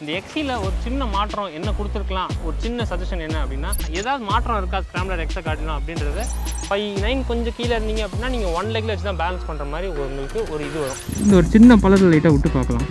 இந்த எக்ஸியில் ஒரு சின்ன மாற்றம் என்ன கொடுத்துருக்கலாம்? ஒரு சின்ன சஜஷன் என்ன அப்படின்னா ஏதாவது மாற்றம் இருக்கா? ஸ்க்ராம்லர் எக்ஸை காட்டலாம் அப்படின்றத ஃபைவ் நைன் கொஞ்சம் கீழே இருந்தீங்க அப்படின்னா நீங்கள் ஒன் லெக்கில் வச்சு தான் பேலன்ஸ் பண்ணுற மாதிரி உங்களுக்கு ஒரு இது வரும். இந்த ஒரு சின்ன பழத்தில் லைட்டாக விட்டு பார்க்கலாம்.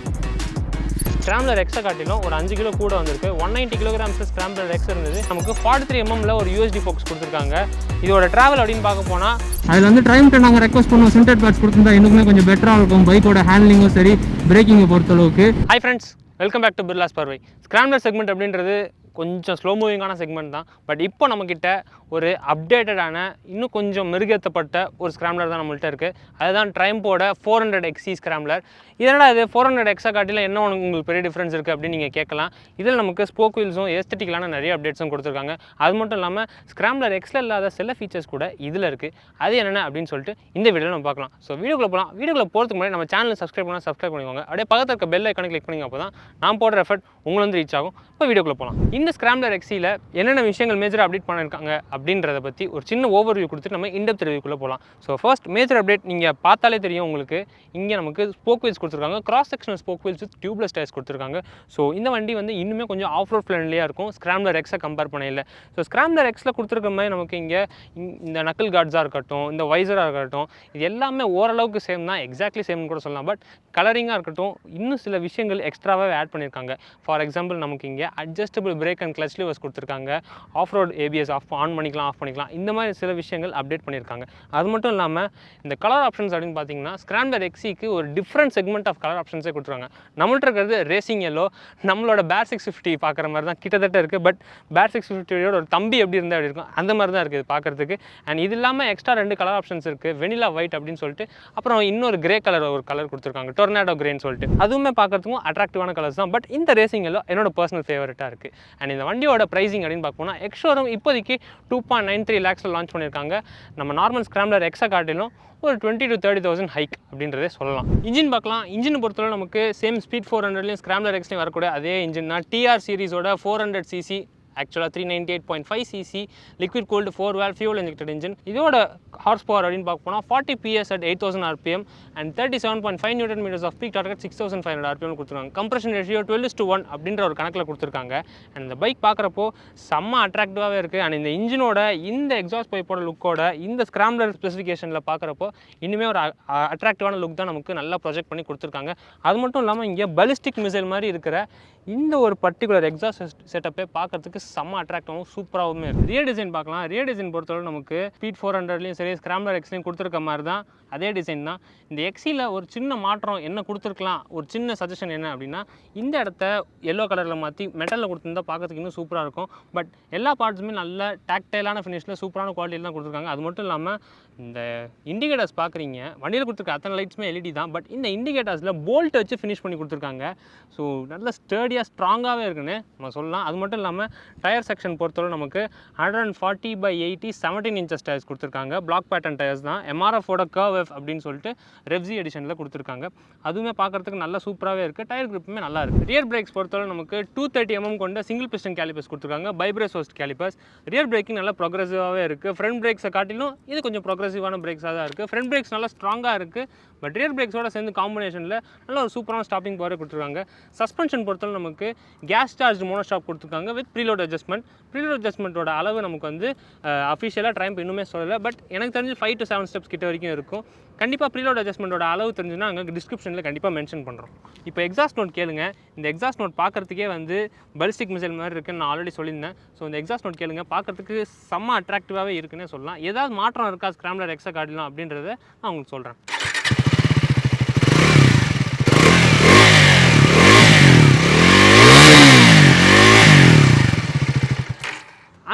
ஸ்க்ராம்லர் எக்ஸை காட்டிலும் ஒரு அஞ்சு கிலோ கூட வந்திருக்கு. One ninety kilograms scrambler X இருந்தது. நமக்கு ஃபார்ட்டி த்ரீ எம்எம்ல ஒரு யூஎஸ்டி ஃபோக்ஸ் கொடுத்துருக்காங்க. இதோட ட்ராவல் அப்படின்னு பார்க்க போனால் அதில் வந்து ட்ரைம்கிட்ட நாங்கள் ரெக்வஸ்ட் பண்ணுவோம். சின்டெட் பேட்ச் கொடுத்துருந்தா இன்னுமே கொஞ்சம் பெட்டராக இருக்கும். பைக்கோட ஹேண்ட்லிங்கும் சரி பிரேக்கிங்கை பொறுத்தளவுக்கு. Hi friends welcome back to Birlas பார்வை ஸ்க்ராம்லர் செக்மெண்ட் அப்படின்றது கொஞ்சம் ஸ்லோ மூவிங்கான செக்மெண்ட் தான். பட் இப்போ நம்மக்கிட்ட ஒரு அப்டேட்டடான இன்னும் கொஞ்சம் மெருகேற்றப்பட்ட ஒரு ஸ்க்ராம்லர் தான் நம்மள்ட்ட இருக்குது அதுதான் ட்ரைம்போட ஃபோர் ஹண்ட்ரட் எக்ஸி ஸ்க்ராம்லர் இதனால் இது ஃபோர் ஹண்ட்ரட் எக்ஸா காட்டில என்ன உங்களுக்கு பெரிய டிஃப்ரென்ஸ் இருக்குது அப்படின்னு நீங்கள் கேட்கலாம். இதில் நமக்கு ஸ்போக் வீல்ஸும் எஸ்தட்டிக்கலான நிறைய அப்டேட்ஸும் கொடுத்துருக்காங்க. அது மட்டும் இல்லாமல் ஸ்க்ராம்லர் எக்ஸில் இல்லாத சில ஃபீச்சர்ஸ் கூட இதில் இருக்குது அது என்னென்ன அப்படின்னு சொல்லிட்டு இந்த வீடியோவில் நம்ம பார்க்கலாம். ஸோ வீடியோக்குள்ள போகலாம் வீடியோக்குள்ள போகிறதுக்கு முன்னாடி நம்ம சேனல் சப்ஸ்கிரைப் பண்ணால் சப்ஸ்கிரைப் பண்ணிக்கோங்க. அப்படியே பக்கத்தில் இருக்க பெல் ஐக்கானு கிளிக் பண்ணிங்க அப்போ தான் நான் போடுற எஃபர்ட் உங்களை வந்து ரீச் ஆகும். இப்போ வீடியோக்குள்ள போகலாம் இந்த ஸ்க்ராம்லர் எக்ஸியில் என்னென்ன விஷயங்கள் மேஜர் அப்டேட் பண்ணியிருக்காங்க அப்படின்றத பற்றி ஒரு சின்ன ஓவர்வியூ கொடுத்துட்டு நம்ம இண்டப் ரிவ்யூக்குள்ளே போகலாம் ஸோ ஃபர்ஸ்ட் மேஜர் அப்டேட் நீங்கள் பார்த்தாலே தெரியும் உங்களுக்கு. இங்கே நமக்கு ஸ்போக் வீல்ஸ் கொடுத்துருக்காங்க. Cross sectional spoke wheels with tubeless tyres கொடுத்துருக்காங்க. ஸோ இந்த வண்டி வந்து இன்னுமே கொஞ்சம் ஆஃப் ரோட் ஃப்ரெண்ட்லியாக இருக்கும் ஸ்க்ராம்லர் எக்ஸை கம்பேர் பண்ணையில் ஸோ ஸ்க்ராம்லர் எக்ஸில் கொடுத்துருக்க மாதிரி நமக்கு இங்கே இந்த நக்கல் கார்ட்ஸாக இருக்கட்டும் இந்த வைசராக இருக்கட்டும் இது எல்லாமே ஓரளவுக்கு சேம் தான். எக்ஸாக்ட்லி சேம்னு கூட சொல்லலாம். பட் கலரிங்காக இருக்கட்டும் இன்னும் சில விஷயங்கள் எக்ஸ்ட்ராவே ஆட் பண்ணியிருக்காங்க ஃபார் எக்ஸாம்பிள் நமக்கு இங்கே adjustable brake and clutch levers கொடுத்துருக்காங்க. Off road ABS off on பண்ணிக்கலாம் ஆஃப் பண்ணிக்கலாம். இந்த மாதிரி சில விஷயங்கள் அப்டேட் பண்ணியிருக்காங்க அது மட்டும் இல்லாமல் இந்த கலர் ஆப்ஷன்ஸ் அப்படின்னு பார்த்தீங்கன்னா ஸ்க்ராம்லர் எக்ஸிக்கு ஒரு டிஃப்ரெண்ட் செக்மெண்ட் ஆஃப் கலர் ஆப்ஷன்ஸே கொடுத்துருவாங்க. நம்மள்ட்ட இருக்கிறது ரேசிங் எல்லோ நம்மளோட பேர் சிக்ஸ் ஃபிஃப்டி பார்க்குற மாதிரி தான் கிட்டத்தட்ட இருக்குது பட் பேர் சிக்ஸ் ஃபிஃப்டியோட ஒரு தம்பி எப்படி இருந்தால் எப்படி இருக்கும்? அந்த மாதிரி தான் இருக்குது பார்க்குறதுக்கு. அண்ட் இது இல்லாமல் எக்ஸ்ட்ரா ரெண்டு கலர் ஆப்ஷன்ஸ் இருக்குது வெனிலா ஒயிட் அப்படின்னு சொல்லிட்டு அப்புறம் இன்னொரு கிரே கலர் ஒரு கலர் கொடுத்துருக்காங்க. டொர்னாடோ கிரேன்னு சொல்லிட்டு. அதுவுமே பார்க்குறதுக்கும் அட்ராக்டிவான கலர்ஸ் தான். பட் இந்த ரேசிங் எல்லோ என்னோட பர்சனல் ஃபேவரட்டாக இருக்குது அண்ட் இந்த வண்டியோட ப்ரைசிங் அப்படின்னு பார்க்கணும்னா எக்ஷோரூம் இப்போதைக்கு டூ பாயிண்ட் நைன் த்ரீ லேக்ஸில் லான்ச் பண்ணியிருக்காங்க. நம்ம நார்மல் ஸ்க்ராம்லர் எக்ஸா காட்டிலும் ஒரு twenty to thirty thousand hike அப்படின்றதே சொல்லலாம். இன்ஜின் பார்க்கலாம். இன்ஜின் பொறுத்தவரை நமக்கு சேம் ஸ்பீட் ஃபோர் ஹண்ட்ரட்லையும் ஸ்கிராம்லர் எக்ஸ்லையும் வரக்கூடிய அதே இன்ஜின் தான். டிஆர் சீரிஸோட ஃபோர் ஹண்ட்ரட் சிசி ஆக்சுவலாக three ninety eight point five CC liquid cooled four valve fuel injected engine இதோட ஹார்ஸ் பவர் அப்படின்னு பார்க்க போனால் forty PS at eight thousand RPM and thirty seven point five newton metres of peak target six thousand five hundred RPM கொடுத்துருக்காங்க. Compression ratio twelve to one அப்படின்ற ஒரு கணக்கில் கொடுத்துருக்காங்க. And இந்த பைக் பார்க்குறப்போ செம்ம அட்ராக்டிவாகவே இருக்குது அண்ட் இந்த இன்ஜினோட இந்த எக்ஸாஸ்ட் பைப்போட லுக்கோட இந்த ஸ்க்ராம்லர் ஸ்பெசிஃபிகேஷனில் பார்க்குறப்போ இனிமேல் ஒரு அட்ராக்டிவான லுக் தான் நமக்கு நல்லா ப்ரொஜெக்ட் பண்ணி கொடுத்துருக்காங்க. அது மட்டும் இல்லாமல் இங்கே பலிஸ்டிக் மிசைல் மாதிரி இருக்கிற இந்த ஒரு பர்டிகுலர் எக்ஸாஸ்ட் செட்டப்பே பார்க்கறதுக்கு செம்ம அட்ராக்டாகவும் சூப்பராகவும் இருக்குது ரியர் டிசைன் பார்க்கலாம். ரியர் டிசைன் பொறுத்தவரை நமக்கு ஸ்பீட் ஃபோர் ஹண்ட்ரட்லையும் சரி ஸ்க்ராம்லர் எக்ஸ்லையும் கொடுத்துருக்க மாதிரி தான் அதே டிசைன் தான். இந்த எக்ஸியில் ஒரு சின்ன மாற்றம் என்ன கொடுத்துருக்கலாம்? ஒரு சின்ன சஜஷன் என்ன அப்படின்னா இந்த இடத்த எல்லோ கலரில் மாற்றி மெட்டலில் கொடுத்துருந்தா பார்க்கறதுக்கு இன்னும் சூப்பராக இருக்கும். பட் எல்லா பார்ட்ஸுமே நல்ல டாக்டைலான ஃபினிஷில் சூப்பரான குவாலிட்டியில் தான் கொடுத்துருக்காங்க. அது மட்டும் இல்லாமல் இந்த இண்டிகேட்டர்ஸ் பார்க்குறீங்க வண்டியில் கொடுத்துருக்க அத்தனை லைட்ஸுமே எல்இடி தான் பட் இந்த இண்டிகேட்டர்ஸில் போல்ட் வச்சு ஃபினிஷ் பண்ணி கொடுத்துருக்காங்க. ஸோ நல்ல ஸ்டேடியாக ஸ்ட்ராங்காகவே இருக்குன்னு நம்ம சொல்லலாம். அது மட்டும் இல்லாமல் டயர் செக்ஷன் பொறுத்தவரை நமக்கு hundred and forty by eighty seventeen inches tyres கொடுத்துருக்காங்க. பிளாக் பேட்டர்ன் டயர்ஸ் தான். எம்ஆர்எஃபோட கர்வ் எஃப் அப்படின்னு சொல்லிட்டு ரெவ்ஸி எடிஷனில் கொடுத்துருக்காங்க. அதுவுமே பார்க்குறதுக்கு நல்லா சூப்பராகவே இருக்குது டயர் குரூப்புமே நல்லா இருக்குது ரியர் பிரேக்ஸ் பொறுத்தவரை நமக்கு டூ தேர்ட்டி எம்எம் கொண்ட சிங்கிள் பிஸ்டன் கேலிபர்ஸ் கொடுத்துருக்காங்க. ByBre's host calipers rear braking நல்லா ப்ரோக்ரஸிவாகவே இருக்குது ஃப்ரண்ட் பிரேக்ஸை காட்டிலும் இது கொஞ்சம் அக்ரஸிவான பிரேக்ஸாக தான் இருக்குது ஃப்ரண்ட் பிரேக்ஸ் நல்லா ஸ்ட்ராங்காக இருக்குது பட் ரியர் பிரேக்ஸோட சேர்ந்து காம்பினேஷனில் நல்ல ஒரு சூப்பரான ஸ்டாப்பிங் பவர் கொடுத்துருக்காங்க. சஸ்பென்ஷன் பொறுத்தவரை நமக்கு கேஸ் சார்ஜ் மோனோ ஸ்டாப் கொடுத்துருக்காங்க வித் ப்ரீலோட் அட்ஜஸ்ட்மெண்ட் ப்ரீலோட் அட்ஜஸ்ட்மெண்ட்டோட அளவு நமக்கு வந்து அஃபிஷியலாக ட்ரைம்ப் இன்னுமே சொல்லலை. பட் எனக்கு தெரிஞ்சு ஃபைவ் டு செவன் ஸ்டெப்ஸ் கிட்ட வரைக்கும் இருக்கும். கண்டிப்பாக ப்ரீலோட் அட்ஜஸ்ட்மெண்ட்டோட அளவு தெரிஞ்சுன்னா அங்கே டிஸ்கிரிப்ஷனில் கண்டிப்பாக மென்ஷன் பண்ணுறோம் இப்போ எக்ஸாஸ்ட் நோட் கேளுங்க. இந்த எக்ஸாஸ்ட் நோட் பார்க்குறதுக்கே வந்து பலிஸ்டிக் மிசைல் மாதிரி இருக்குன்னு நான் ஆல்ரெடி சொல்லியிருந்தேன். ஸோ இந்த எக்ஸாஸ்ட் நோட் கேளுங்க. பார்க்குறதுக்கு செம்ம அட்ராக்டிவாகவே இருக்குன்னே சொல்லலாம். ஏதாவது மாற்றம் இருக்கா? ஸ்க்ராம்லர் எக்ஸா கார்டிலாம் அப்படின்றத நான் உங்களுக்கு சொல்கிறேன்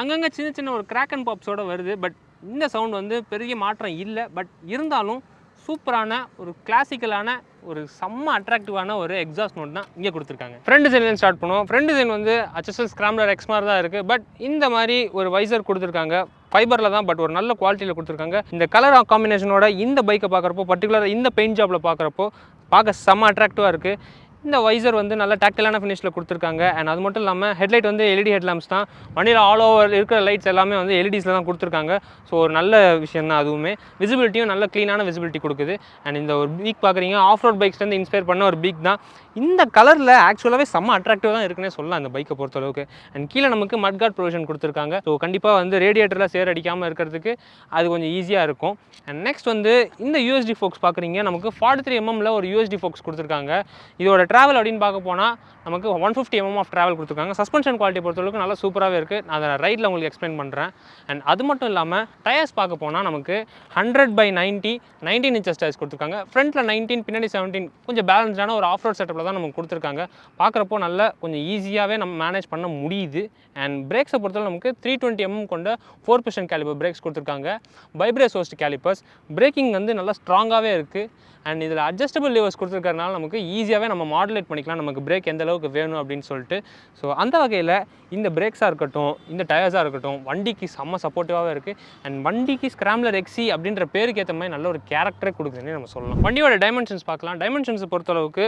அங்கங்கே சின்ன சின்ன ஒரு கிராக் அண்ட் பாப்ஸோட வருது. பட் இந்த சவுண்ட் வந்து பெரிய மாற்றம் இல்லை. பட் இருந்தாலும் சூப்பரான ஒரு கிளாசிக்கலான ஒரு செம்ம அட்ராக்டிவான ஒரு எக்ஸாஸ்ட் நோட் தான் இங்கே கொடுத்துருக்காங்க. ஃப்ரண்ட் டிசைன்லேருந்து ஸ்டார்ட் பண்ணுவோம். ஃப்ரண்ட் டிசைன் வந்து அச்எஸ்எஸ் ஸ்க்ராம்லர் எக்ஸ் மாதிரி தான் இருக்குது பட் இந்த மாதிரி ஒரு வைசர் கொடுத்துருக்காங்க. ஃபைபரில் தான் பட் ஒரு நல்ல குவாலிட்டியில் கொடுத்துருக்காங்க. இந்த கலர் காம்பினேஷனோட இந்த பைக்கை பார்க்குறப்போ பர்டிகுலராக இந்த பெயிண்ட் ஜாப்பில் பார்க்குறப்போ பார்க்க செம்ம அட்ராக்டிவாக இருக்குது இந்த வைசர் வந்து நல்ல டாக்டலான ஃபினிஷில் கொடுத்துருக்காங்க. அண்ட் அது மட்டும் இல்லாமல் ஹெட்லைட் வந்து எல்இடி ஹெட்லாம்ப்ஸ் தான். வண்டியில் ஆல் ஓவர் இருக்கிற லைட்ஸ் எல்லாமே வந்து எல்இடிஸில் தான் கொடுத்துருக்காங்க. ஸோ ஒரு நல்ல விஷயம் தான் அதுவுமே. விசிபிலிட்டியும் நல்ல க்ளீனான விசிபிலிட்டி கொடுக்குது. அண்ட் இந்த ஒரு பீக் பார்க்குறீங்க ஆஃப் ரோட் பைக்ஸ்லேருந்து இன்ஸ்பயர் பண்ண ஒரு பீக் தான். இந்த கலரில் ஆக்சுவலாகவே செம்ம அட்ராக்டிவாக தான் இருக்குன்னே சொல்லலாம் அந்த பைக்கை பொறுத்தளவுக்கு. அண்ட் கீழே நமக்கு மட் கார்ட் ப்ரொவிஷன் கொடுத்துருக்காங்க. ஸோ கண்டிப்பாக வந்து ரேடியேட்டரில் சேர் அடிக்காமல் இருக்கிறதுக்கு அது கொஞ்சம் ஈஸியாக இருக்கும். அண்ட் நெக்ஸ்ட் வந்து இந்த யூஎஸ்டி ஃபோக்ஸ் பார்க்குறீங்க நமக்கு ஃபார்ட்டி த்ரீ எம்எம்மில் ஒரு யூஎஸ்டி ஃபோக்ஸ் கொடுத்துருக்காங்க. இதோட ட்ராவல் அப்படின்னு பார்க்க போனால் நமக்கு one fifty mm of travel கொடுத்துருக்காங்க. சஸ்பென்ஷன் குவாலிட்டி பொறுத்தளவுக்கு நல்லா சூப்பராகவே இருக்குது நான் அதை ரைட்டில் உங்களுக்கு எக்ஸ்பிளைன் பண்ணுறேன் அண்ட் அது மட்டும் இல்லாமல் டயர்ஸ் பார்க்க போனால் நமக்கு hundred by ninety nineteen inches tyres கொடுத்துருக்காங்க. ஃப்ரண்ட்டில் நைன்டீன் பின்னாடி செவன்டீன் கொஞ்சம் பேலன்ஸ்டான ஒரு ஆஃப் ரோட் செட்டப்பில் தான் நமக்கு கொடுத்துருக்காங்க. பார்க்குறப்போ நல்ல கொஞ்சம் ஈஸியாகவே நம்ம மேனேஜ் பண்ண முடியுது. அண்ட் பிரேக்ஸை பொறுத்தவரை நமக்கு த்ரீ டுவெண்ட்டி எம்எம் கொண்ட ஃபோர் பர்சன்ட் கேலிபர் பிரேக்ஸ் கொடுத்துருக்காங்க. பைப்ரேஸ் ஹோஸ்ட் கேலிப்பர்ஸ் பிரேக்கிங் வந்து நல்லா ஸ்ட்ராங்காகவே இருக்குது அண்ட் இதில் அட்ஜஸ்டபிள் லிவர்ஸ் கொடுத்துருக்கறனால நமக்கு ஈஸியாகவே நம்ம மாடுலேட் பண்ணிக்கலாம். நமக்கு பிரேக் எந்த அளவுக்கு வேணும் அப்படின்னு சொல்லிட்டு. ஸோ அந்த வகையில் இந்த பிரேக்ஸாக இருக்கட்டும் இந்த டயர்ஸாக இருக்கட்டும் வண்டிக்கு செம்ம சப்போர்ட்டிவாகவே இருக்குது அண்ட் வண்டிக்கு ஸ்க்ராம்லர் எக்ஸி அப்படின்ற பேருக்கு ஏற்ற மாதிரி நல்ல ஒரு கேரக்டரே கொடுக்குதுன்னு நம்ம சொல்லலாம். வண்டியோட டைமென்ஷன்ஸ் பார்க்கலாம். டைமென்ஷன்ஸை பொறுத்தளவுக்கு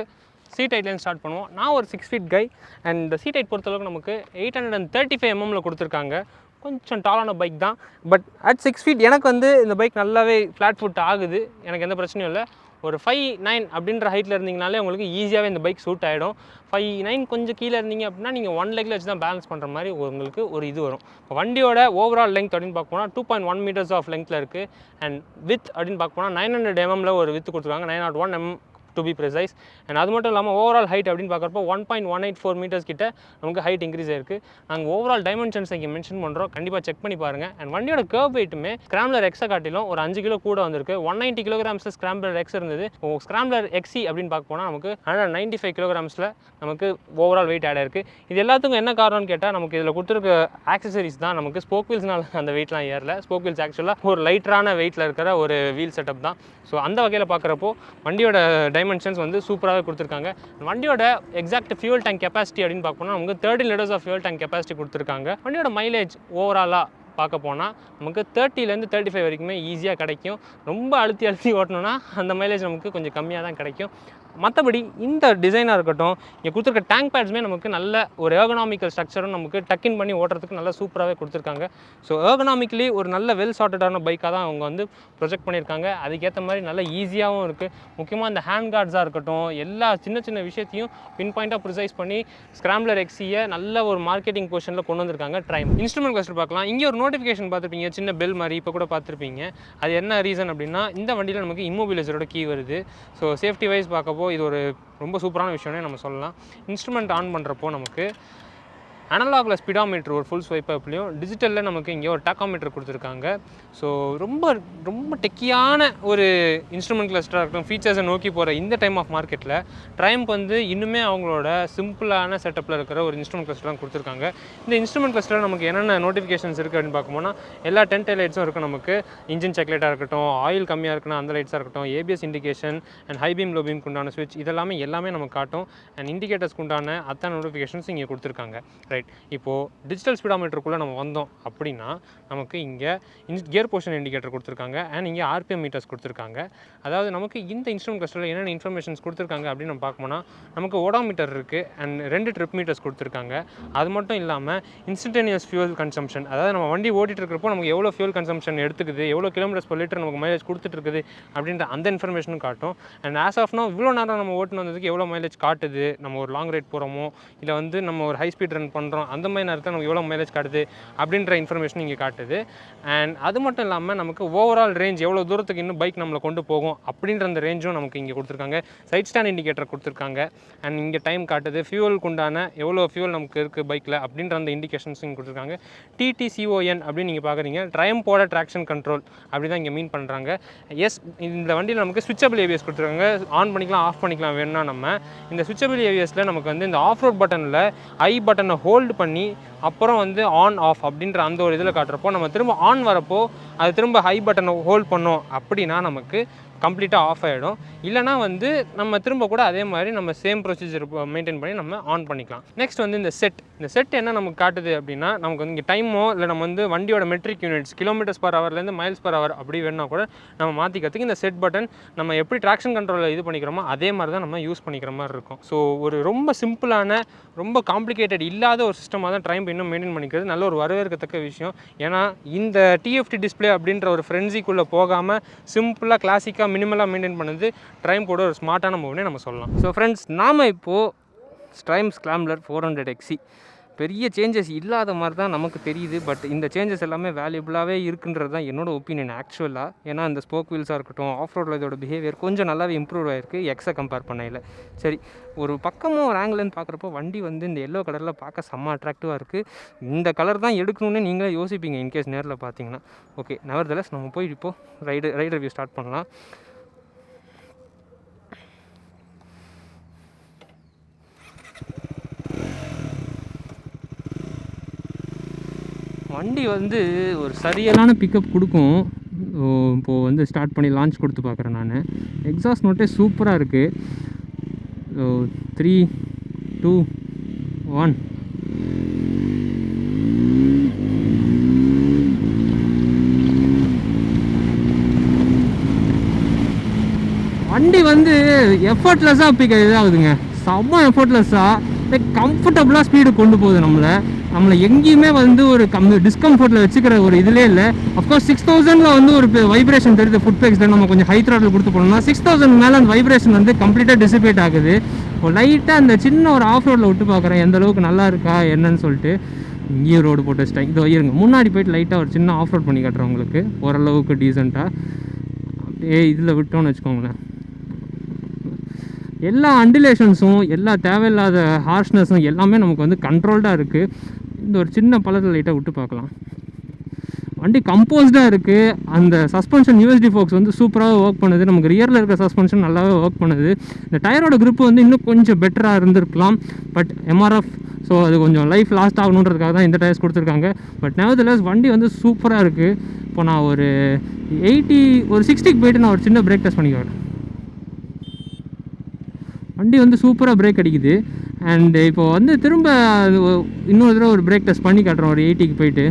சீட் ஹைட்லேருந்து ஸ்டார்ட் பண்ணுவோம். நான் ஒரு சிக்ஸ் ஃபீட் கை அண்ட் இந்த சீட் ஹைட் பொறுத்தளவுக்கு நமக்கு eight hundred and thirty mm five எம்எம்ல கொடுத்துருக்காங்க. கொஞ்சம் டாலான பைக் தான். பட் அட் சிக்ஸ் ஃபீட் எனக்கு வந்து இந்த பைக் நல்லாவே ஃப்ளாட் ஃபுட் ஆகுது. எனக்கு எந்த பிரச்சனையும் இல்லை. ஒரு ஃபைவ் நைன் அப்படின்ற ஹைட்டில் இருந்தீங்கனாலே உங்களுக்கு ஈஸியாகவே இந்த பைக் சூட் ஆகிடும் ஃபைவ் நைன் கொஞ்சம் கீழே இருந்தீங்க அப்படின்னா நீங்கள் ஒன் லெக்கில் வச்சு தான் பேலன்ஸ் பண்ணுற மாதிரி உங்களுக்கு ஒரு இது வரும். இப்போ வண்டியோட ஓவரால் லெங்க் அப்படின்னு பார்க்க போனால் two point one metres of லெங்த்தில் இருக்குது அண்ட் வித் அப்படின்னு பார்க்க போனால் நைன் ஹண்ட்ரட் எம்எம்ல ஒரு வித் கொடுத்துருக்காங்க. Nine nought one m to be precise and அது மட்டும் இல்லாமல் ஓவரால் ஹைட் அப்படின்னு பார்க்குறப்போ one point one eight four metres கிட்ட நமக்கு ஹைட் இன்க்ரீஸ் ஆயிருக்கு. நாங்கள் ஓவரால் டைமென்ஷன்ஸ் இங்கே மென்ஷன் பண்ணுறோம் கண்டிப்பாக செக் பண்ணி பாருங்கள் அண்ட் வண்டியோட கர்வ் வெயிட்டுமே ஸ்கிராம்லர் எக்ஸை காட்டிலும் ஒரு அஞ்சு கிலோ கூட வந்திருக்கு. ஒன் நைன்ட்டி கிலோகிராம்ஸில் ஸ்கிராம்லர் எக்ஸ் இருந்தது. ஸ்கிராம்லர் எக்ஸி அப்படின்னு பார்க்க போனால் நமக்கு ஹண்ட்ரட் நைன்ட்டி ஃபைவ் கிலோகிராம்ஸில் நமக்கு ஓவரால் வெயிட் ஆட் ஆயிருக்கு. இது எல்லாத்துக்கும் என்ன காரணம்னு கேட்டால் நமக்கு இதில் கொடுத்துருக்க ஆக்சசரிஸ் தான் நமக்கு ஸ்போக் வீல்ஸ்னால அந்த வெயிட்லாம் ஏறல. ஸ்போக் வீல்ஸ் ஆக்சுவலாக ஒரு லைட்டரான வெயிட்டில் இருக்கிற ஒரு வீல் செட்டப் தான். ஸோ அந்த வகையில் பார்க்குறப்போ வண்டியோட டைம் டைமென்ஷன்ஸ் வந்து சூப்பராகவே கொடுத்துருக்காங்க. வண்டியோட எக்ஸாக்ட் ஃபியூல் டேங்க் கெப்பாசிட்டி அப்படின்னு பார்க்கணும் நமக்கு thirty litres of fuel tank capacity கொடுத்துருக்காங்க. வண்டியோட மைலேஜ் ஓவராலாக பார்க்க போனால் நமக்கு தேர்ட்டிலேருந்து தேர்ட்டி ஃபைவ் வரைக்குமே ஈஸியாக கிடைக்கும். ரொம்ப அழுத்தி அழுத்தி ஓட்டணும்னா அந்த மைலேஜ் நமக்கு கொஞ்சம் கம்மியாக தான் கிடைக்கும். மற்றபடி இந்த டிசைனாக இருக்கட்டும் இங்கே கொடுத்துருக்க டேங்க் பேட்ஸுமே நமக்கு நல்ல ஒரு ஏர்கனாமிக்கல் ஸ்ட்ரக்சரும் நமக்கு டக்கின் பண்ணி ஓட்டுறதுக்கு நல்லா சூப்பராகவே கொடுத்துருக்காங்க. ஸோ ஏர்கனாமிக்கலி ஒரு நல்ல வெல் சார்ட்டடான பைக்காக தான் அவங்க வந்து ப்ரொஜெக்ட் பண்ணியிருக்காங்க அதுக்கேற்ற மாதிரி நல்ல ஈஸியாகவும் இருக்குது முக்கியமாக இந்த ஹேண்ட் கார்ட்ஸாக இருக்கட்டும் எல்லா சின்ன சின்ன விஷயத்தையும் பின் பாயிண்ட்டாக ப்ரிசைஸ் பண்ணி ஸ்க்ராம்லர் எக்ஸியை நல்ல ஒரு மார்க்கெட்டிங் பொசிஷனில் கொண்டு வந்திருக்காங்க. ட்ரைம் இன்ஸ்ட்ருமெண்ட் கிளஸ்டர் பார்க்கலாம். இங்கே ஒரு நோட்டிஃபிகேஷன் பார்த்துருப்பீங்க. சின்ன பெல் மாதிரி இப்போ கூட பார்த்துருப்பீங்க. அது என்ன ரீசன் அப்படின்னா இந்த வண்டியில் நமக்கு இம்மோபிலைசரோட கீ வருது. ஸோ சேஃப்டி வைஸ் பார்க்கப்போ இது ஒரு ரொம்ப சூப்பரான விஷயம்னே நம்ம சொல்லலாம். இன்ஸ்ட்ருமெண்ட் ஆன் பண்ணுறப்போ நமக்கு அனலாகில் ஸ்பீடாமீட்டர் ஒரு ஃபுல் ஸ்வைப் அப்லேயும் டிஜிட்டலில் நமக்கு இங்கே ஒரு டாக்காமீட்டர் கொடுத்துருக்காங்க. ஸோ ரொம்ப ரொம்ப டெக்கியான ஒரு இன்ஸ்ட்ருமெண்ட் கிளஸ்டராக இருக்கட்டும் ஃபீச்சர்ஸை நோக்கி போகிற இந்த டைம் ஆஃப் மார்க்கெட்டில் ட்ரைம்ப் வந்து இன்னுமே அவங்களோட சிம்பிளான செட்டப்பில் இருக்கிற ஒரு இன்ஸ்ட்ருமெண்ட் கிளஸ்டர் தான் கொடுத்துருக்காங்க. இந்த இன்ஸ்ட்ருமெண்ட் கிளஸ்டரில் நமக்கு என்னென்ன நோட்டிஃபிகேஷன்ஸ் இருக்குது அப்படின்னு பார்க்கும்போனா எல்லா டென்ட் லைட்ஸும் இருக்கும் நமக்கு. இன்ஜின் செக்லைட்டாக இருக்கட்டும் ஆயில் கம்மியாக இருக்குன்னா அந்த லைட்ஸாக இருக்கட்டும் ABS indication and high beam low பீம்க்கு உண்டான ஸ்விட்ச் இதெல்லாமே எல்லாமே நமக்கு காட்டும். அண்ட் இண்டிகேட்டர்ஸ்க்கு உண்டான அத்தனை நோட்டிஃபிகேஷன்ஸ் இங்கே கொடுத்துருக்காங்க. ரைட் இப்போது டிஜிட்டல் ஸ்பீடாமீட்டருக்குள்ளே நம்ம வந்தோம் அப்படின்னா நமக்கு இங்கே கியர் போர்ஷன் இண்டிகேட்டர் கொடுத்துருக்காங்க அண்ட் இங்கே ஆர்பிஎம் மீட்டர்ஸ் கொடுத்துருக்காங்க. அதாவது நமக்கு இந்த இன்ஸ்ட்ருமெண்ட் கிளஸ்டரில் என்னென்ன இன்ஃபர்மேஷன்ஸ் கொடுத்துருக்காங்க அப்படின்னு நம்ம பார்க்கணும்னா நமக்கு ஓடாமீட்டர் இருக்குது அண்ட் ரெண்டு ட்ரிப் மீட்டர்ஸ் கொடுத்துருக்காங்க. அது மட்டும் இல்லாமல் இன்ஸ்டன்டேனியஸ் ஃபியூல் கன்சம்ஷன் அதாவது நம்ம வண்டி ஓட்டிட்டு இருக்கிறப்போ நமக்கு எவ்வளோ ஃபியூல் கன்சம்ஷன் எடுத்துக்குது எவ்வளோ கிலோமீட்டர்ஸ் பர் லிட்டர் நமக்கு மைலேஜ் கொடுத்துட்டு இருக்குது அப்படின்ற அந்த இன்ஃபர்மேஷனும் காட்டும். அண்ட் ஆஸ் ஆஃப் நோ இவ்வளோ நேரம் நம்ம ஓட்டுன்னு வந்ததுக்கு எவ்வளோ மைலேஜ் காட்டுது நம்ம ஒரு லாங் ரைட் போகிறோமோ இல்லை வந்து நம்ம ஒரு ஹை ஸ்பீட் ரன் பண்ணுறோம் அந்த மாதிரி நேரத்தில் நமக்கு எவ்வளோ மைலேஜ் காட்டுது அப்படின்ற இன்ஃபர்மேஷன் இங்கே காட்டுது. அண்ட் அது மட்டும் இல்லாமல் நமக்கு ஓவரால் ரேஞ்ச் எவ்வளோ தூரத்துக்கு இன்னும் பைக் நம்மளை கொண்டு போகும் அப்படின்ற அந்த ரேஞ்சும் நமக்கு இங்கே கொடுத்துருக்காங்க. சைட் ஸ்டாண்ட் இண்டிகேட்டர் கொடுத்துருக்காங்க. அண்ட் இங்கே டைம் காட்டுது. ஃபியூவலுக்கு உண்டான எவ்வளோ ஃபியூல் நமக்கு இருக்குது பைக்கில் அப்படின்ற அந்த இண்டிகேஷன்ஸும் இங்கே கொடுத்துருக்காங்க. டிடிசிஓஎன் அப்படின்னு நீங்கள் பார்க்குறீங்க ட்ரையம்போட ட்ராக்ஷன் கண்ட்ரோல் அப்படி தான் இங்கே மீன் பண்ணுறாங்க எஸ் இந்த வண்டியில் நமக்கு சுவிச்சபிள் ஏவிஎஸ் கொடுத்துருக்காங்க. ஆன் பண்ணிக்கலாம் ஆஃப் பண்ணிக்கலாம் வேணும்னா நம்ம. இந்த சுவிச்சபிள் ஏவிஎஸில் நமக்கு வந்து இந்த ஆஃப் ரோட் பட்டனில் ஐ பட்டனை ஹோல் ஹோல்டு பண்ணி அப்புறம் வந்து ஆன் ஆஃப் அப்படின்ற அந்த ஒரு இதில் காட்டுறப்போ நம்ம திரும்ப ஆன் வரப்போ அது திரும்ப ஹை பட்டனை ஹோல்ட் பண்ணோம் அப்படின்னா நமக்கு கம்ப்ளீட்டாக ஆஃப் ஆகிடும் இல்லைனா வந்து நம்ம திரும்ப கூட அதே மாதிரி நம்ம சேம் ப்ரொசீஜர் மெயின்டைன் பண்ணி நம்ம ஆன் பண்ணிக்கலாம். நெக்ஸ்ட் வந்து இந்த செட் இந்த செட் என்ன நமக்கு காட்டுது அப்படின்னா நமக்கு வந்து இங்கே டைமோ இல்லை நம்ம வந்து வண்டியோட மெட்ரிக் யூனிட்ஸ் கிலோமீட்டர்ஸ் பர் ஹவர்லேருந்து மைல்ஸ் பர் ஹவர் அப்படி வேணா கூட நம்ம மாற்றிக்கிறதுக்கு இந்த செட் பட்டன் நம்ம எப்படி ட்ராக்ஷன் கண்ட்ரோலில் இது பண்ணிக்கிறோமோ அதே மாதிரி தான் நம்ம யூஸ் பண்ணிக்கிற மாதிரி இருக்கும். ஸோ ஒரு ரொம்ப சிம்பிளான ரொம்ப காம்ப்ளிகேட்டட் இல்லாத ஒரு சிஸ்டமாக தான் ட்ரைம் இன்னும் மெயின்டைன் பண்ணிக்கிறது. நல்ல ஒரு வரவேற்கத்தக்க விஷயம். ஏன்னா இந்த டிஎஃப்டி டிஸ்ப்ளே அப்படின்ற ஒரு ஃப்ரெண்ட்ஸிக்குள்ளே போகாமல் சிம்பிளாக கிளாசிக்காக மினிமலாக மெயின்டைன் பண்ணது ட்ரைம் கூட ஒரு ஸ்மார்ட்டான மூவ்னே நம்ம சொல்லலாம். ஸோ ஃப்ரெண்ட்ஸ் நாம் இப்போது ஸ்ட்ரைம் ஸ்கிளாம்லர் ஃபோர் ஹண்ட்ரட் எக்ஸி பெரிய சேஞ்சஸ் இல்லாத மாதிரி தான் நமக்கு தெரியுது. பட் இந்த சேஞ்சஸ் எல்லாமே வேல்யூபிளாகவே இருக்குன்றது தான் என்னோட ஒப்பீனியன் ஆக்சுவலாக ஏன்னா இந்த ஸ்போக் வீல்ஸாக இருக்கட்டும் ஆஃப் ரோடில் இதோட பிஹேவியர் கொஞ்சம் நல்லாவே இம்ப்ரூவ் ஆயிருக்கு எக்ஸை கம்பேர் பண்ணையில். சரி ஒரு பக்கமும் ஒரு ஆங்கிள்னு பார்க்குறப்போ வண்டி வந்து இந்த எல்லோ கலரில் பார்க்க செம்ம அட்ராக்டிவாக இருக்குது இந்த கலர் தான் எடுக்கணும்னு நீங்களே யோசிப்பீங்க இன்கேஸ் நேரில் பார்த்தீங்கன்னா ஓகே நவர்தலஸ் நம்ம போய் இப்போது ரைடு ரைட் ரிவ்யூ ஸ்டார்ட் பண்ணலாம். வண்டி வந்து ஒரு சரியான பிக்கப் கொடுக்கும். இப்போது வந்து ஸ்டார்ட் பண்ணி லான்ச் கொடுத்து பார்க்குறேன் நான். எக்ஸாஸ்ட் நோட்டே சூப்பராக இருக்குது த்ரீ டூ ஒன் வண்டி வந்து எஃபர்ட்லெஸ்ஸாக பிக் இதாகுதுங்க. செம்ம எஃபர்ட்லெஸ்ஸாக கம்ஃபர்டபுளாக ஸ்பீடு கொண்டு போகுது நம்மளை. நம்மளை எங்கேயுமே வந்து ஒரு கம் டிஸ்கம்ஃபர்ட்டில் வச்சுக்கிற ஒரு இதிலே இல்லை. அஃப்கோர்ஸ் சிக்ஸ் தௌசண்டில் வந்து ஒரு வைப்ரேஷன் தெரியுது ஃபுட் பேக்ஸில் நம்ம கொஞ்சம் ஹை த்ராட்டில் கொடுத்து போனோம்னா சிக்ஸ் தௌசண்ட் மேலே அந்த வைப்ரேஷன் வந்து கம்ப்ளீட்டாக டிசிபேட் ஆகுது. இப்போ லைட்டாக அந்த சின்ன ஒரு ஆஃப் ரோடில் விட்டு பார்க்குறேன் எந்த அளவுக்கு நல்லா இருக்கா என்னன்னு சொல்லிட்டு இங்கேயும் ரோடு போட்டு வச்சிட்டேன் இதோ இருங்க முன்னாடி போயிட்டு லைட்டாக ஒரு சின்ன ஆஃப் ரோட் பண்ணி காட்டுறேன் உங்களுக்கு ஓரளவுக்கு டீசெண்டாக அப்படியே இதில் விட்டோம்னு வச்சுக்கோங்களேன். எல்லா அண்டிலேஷன்ஸும் எல்லா தேவையில்லாத ஹார்ஷ்னஸும் எல்லாமே நமக்கு வந்து கண்ட்ரோல்டாக இருக்குது இந்த ஒரு சின்ன பள்ளத்தில் லைட்டாக விட்டு பார்க்கலாம். வண்டி கம்போஸ்டாக இருக்குது அந்த சஸ்பென்ஷன் யூஎஸ்டி ஃபோக்ஸ் வந்து சூப்பராக ஒர்க் பண்ணுது. நமக்கு ரியரில் இருக்க சஸ்பென்ஷன் நல்லாவே ஒர்க் பண்ணுது. இந்த டயரோட grip வந்து இன்னும் கொஞ்சம் பெட்டராக இருந்திருக்கலாம். பட் எம்ஆர்எஃப் ஸோ அது கொஞ்சம் லைஃப் லாஸ்ட் ஆகணுன்றதுக்காக தான் இந்த டயர்ஸ் கொடுத்துருக்காங்க. பட் nevertheless வண்டி வந்து சூப்பராக இருக்குது இப்போ நான் ஒரு எயிட்டி ஒரு சிக்ஸ்டிக்கு போயிட்டு நான் ஒரு சின்ன பிரேக் டெஸ்ட் பண்ணிக்குவேன் வண்டி வந்து சூப்பராக பிரேக் அடிக்குது. அண்டு இப்போ வந்து திரும்ப அது இன்னொரு தடவை ஒரு பிரேக் டெஸ்ட் பண்ணி காட்டுறோம் ஒரு எயிட்டிக்கு போயிட்டு.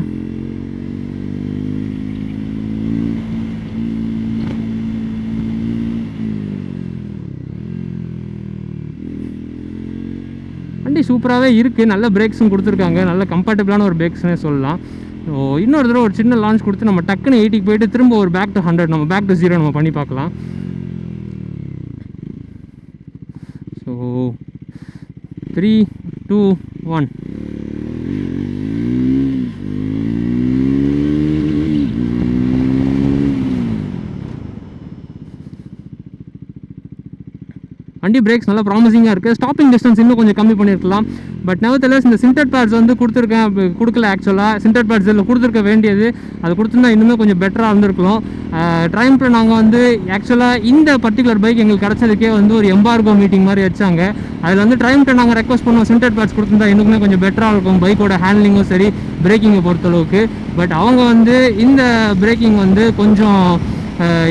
வண்டி சூப்பராகவே இருக்குது நல்ல பிரேக்ஸும் கொடுத்துருக்காங்க நல்ல கம்ஃபர்டபுளான ஒரு பிரேக்ஸ்னே சொல்லலாம். ஸோ இன்னொரு தடவை ஒரு சின்ன லான்ச் கொடுத்து நம்ம டக்குன்னு எயிட்டிக்கு போயிட்டு திரும்ப ஒரு பேக் டு ஹண்ட்ரட் நம்ம பேக் டு ஜீரோ நம்ம பண்ணி பார்க்கலாம். ஸோ த்ரீ டூ ஒன் வண்டி பிரேக்ஸ் நல்லா ப்ராமிசிங்காக இருக்குது ஸ்டாப்பிங் டிஸ்டன்ஸ் இன்னும் கொஞ்சம் கம்மி பண்ணியிருக்கலாம் பட் நெவர்த்தலஸ் இந்த சின்டர் பேட்ஸ் வந்து கொடுத்துருக்கேன். கொடுக்கல ஆக்சுவலாக சின்டர் பேட்ஸ் இதில் கொடுத்துருக்க வேண்டியது. அது கொடுத்துருந்தா இன்னுமே கொஞ்சம் பெட்டராக இருந்திருக்கலாம். ட்ரைம்பில் நாங்கள் வந்து ஆக்சுவலாக இந்த பர்டிகுலர் பைக் எங்களுக்கு கிடச்சதுக்கே வந்து ஒரு எம்பார்கோ மீட்டிங் மாதிரி வச்சாங்க. அதில் வந்து ட்ரைம்கிட்ட நாங்கள் ரெக்வஸ்ட் பண்ணுவோம். சின்டர் பேட்ஸ் கொடுத்துருந்தா இன்னுமே கொஞ்சம் பெட்டராக இருக்கும். பைக்கோட ஹேண்ட்லிங்கும் சரி பிரேக்கிங்கை பொறுத்தளவுக்கு. பட் அவங்க வந்து இந்த பிரேக்கிங் வந்து கொஞ்சம்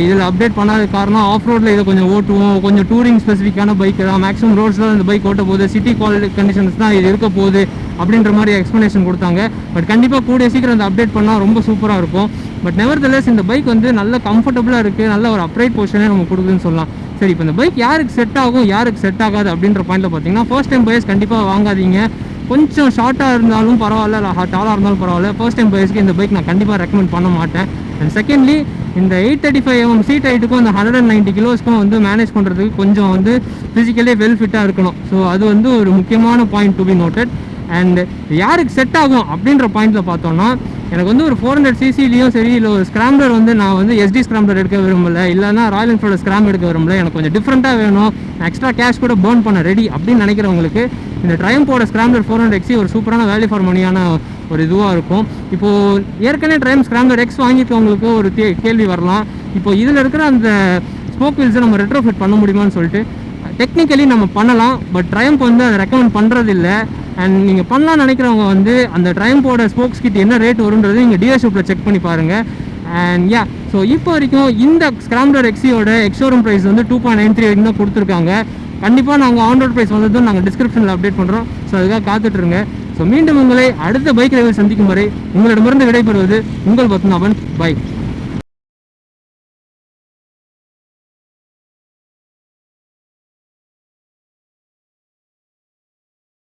இதில் அப்டேட் பண்ணாத காரணம் ஆஃப் ரோட்டில் இதை கொஞ்சம் ஓட்டுவோம். கொஞ்சம் டூரிங் ஸ்பெசிஃபிக்கான பைக் தான். மேக்ஸிமம் ரோட்ஸில் இந்த பைக் ஓட்ட போகுது. சிட்டி குவாலிட்டி கண்டிஷன்ஸ் தான் இது இருக்க போகுது அப்படின்ற மாதிரி எக்ஸ்ப்ளனேஷன் கொடுத்தாங்க. பட் கண்டிப்பாக கூடிய சீக்கிரம் இந்த அப்டேட் பண்ணால் ரொம்ப சூப்பராக இருக்கும். பட் நெவர்தலஸ் இந்த பைக் வந்து நல்ல கம்ஃபர்டபுளாக இருக்குது நல்ல ஒரு அப்ரைட் பொசிஷனே நம்ம கொடுக்குதுன்னு சொல்லலாம். சரி இப்போ இந்த பைக் யாருக்கு செட் ஆகும் யாருக்கு செட் ஆகாது அப்படின்ற பாயிண்ட்டில் பார்த்தீங்கன்னா ஃபர்ஸ்ட் டைம் பயஸ் கண்டிப்பாக வாங்காதீங்க. கொஞ்சம் ஷார்ட்டாக இருந்தாலும் பரவாயில்ல இல்லை டாலாக இருந்தாலும் பரவாயில்ல. ஃபர்ஸ்ட் டைம் பயஸ்க்கு இந்த பைக் நான் கண்டிப்பாக ரெக்கமெண்ட் பண்ண மாட்டேன். அண்ட் செகண்ட்லி இந்த eight thirty five m seat ஹைட்டுக்கும் அந்த ஹண்ட்ரட் அண்ட் நைன்ட்டி கிலோஸ்க்கும் வந்து மேனேஜ் பண்ணுறதுக்கு கொஞ்சம் வந்து ஃபிசிக்கலே வெல் ஃபிட்டாக இருக்கணும். ஸோ அது வந்து ஒரு முக்கியமான point to be noted and யாருக்கு செட் ஆகும் அப்படின்ற பாயிண்ட்டில் பார்த்தோம்னா எனக்கு வந்து ஒரு ஃபோர் ஹண்ட்ரட் சிசிலையும் சரி இல்லை ஒரு ஸ்கிராம்பர் வந்து நான் வந்து எஸ்டி ஸ்கிராம்பர் எடுக்க விரும்பல இல்லைன்னா ராயல் என்ஃபீல்டு ஸ்கிராம் எடுக்க விரும்பல எனக்கு கொஞ்சம் டிஃப்ரெண்ட்டாக வேணும் எக்ஸ்ட்ரா கேஷ் கூட பேர்ன் பண்ண ரெடி அப்படின்னு நினைக்கிறவங்களுக்கு இந்த ட்ரையம்போட ஸ்கிராம்பர் ஃபோர் ஹண்ட்ரட் எக்ஸி ஒரு சூப்பரான வேல்யூ ஃபார் மணியான ஒரு இதுவாக இருக்கும். இப்போது ஏற்கனவே ட்ரைம் ஸ்கிராம்பர் எக்ஸ் வாங்கிட்டவங்களுக்கு ஒரு தே- கேள்வி வரலாம். இப்போ இதில் இருக்கிற அந்த ஸ்போக் வீல்ஸை நம்ம ரெட்ரோஃபிட் பண்ண முடியுமான்னு சொல்லிட்டு டெக்னிக்கலி நம்ம பண்ணலாம் பட் ட்ரையம்ப் வந்து அதை ரெக்கமெண்ட் பண்ணுறது இல்லை அண்ட் நீங்கள் பண்ணலாம்னு நினைக்கிறவங்க வந்து அந்த ட்ரையம்போட ஸ்போக்ஸ் கிட் என்ன ரேட் வரும்ன்றது நீங்கள் டீலர்ஷிப்பில் செக் பண்ணி பாருங்கள் அண்ட் யா ஸோ இப்போ வரைக்கும் இந்த ஸ்கிராம்லர் எக்ஸியோட எக்ஸோரூம் ப்ரைஸ் வந்து டூ பாயிண்ட் நைன் த்ரீ வரைக்கும் தான் கொடுத்துருக்காங்க. கண்டிப்பாக நாங்கள் ஆன் ரோட் ப்ரைஸ் வந்ததும் நாங்கள் டிஸ்கிரிப்ஷனில் அப்டேட் பண்ணுறோம் ஸோ அதுக்காக காத்துட்ருங்க. ஸோ மீண்டும் உங்களை அடுத்த பைக் ரைவில் சந்திக்கும் வரை உங்களிடமிருந்து விடைபெறுவது உங்கள் பத்மநாபன். பை